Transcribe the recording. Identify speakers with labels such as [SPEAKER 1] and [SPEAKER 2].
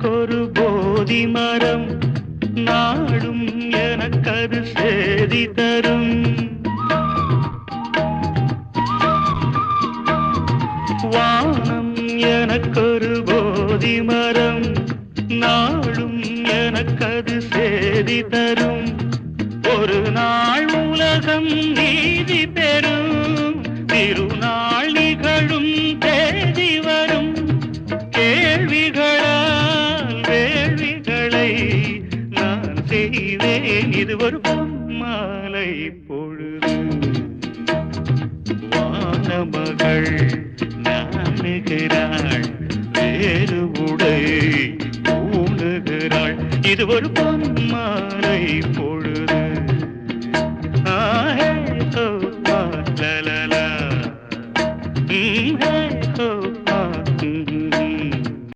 [SPEAKER 1] எனக்கொரு போதி மரம் நாடும் எனக்கது சேதி தரும். வானம் எனக்கொரு போதி மரம் நாடும் எனக்கது சேதி தரும். ஒரு நாள் உலகம் நீதி பெறும் திருநாள் நிகழும் தேதி வரும். கேள்விகள் செய்வேன் இது ஒரு மாலை பொழுது. வானமகள் நாணுகிறாள் வேறு உடை ஊணுகிறாள். இது ஒரு மாலை பொழுது. ஆஹே ஓ லலலா ஹே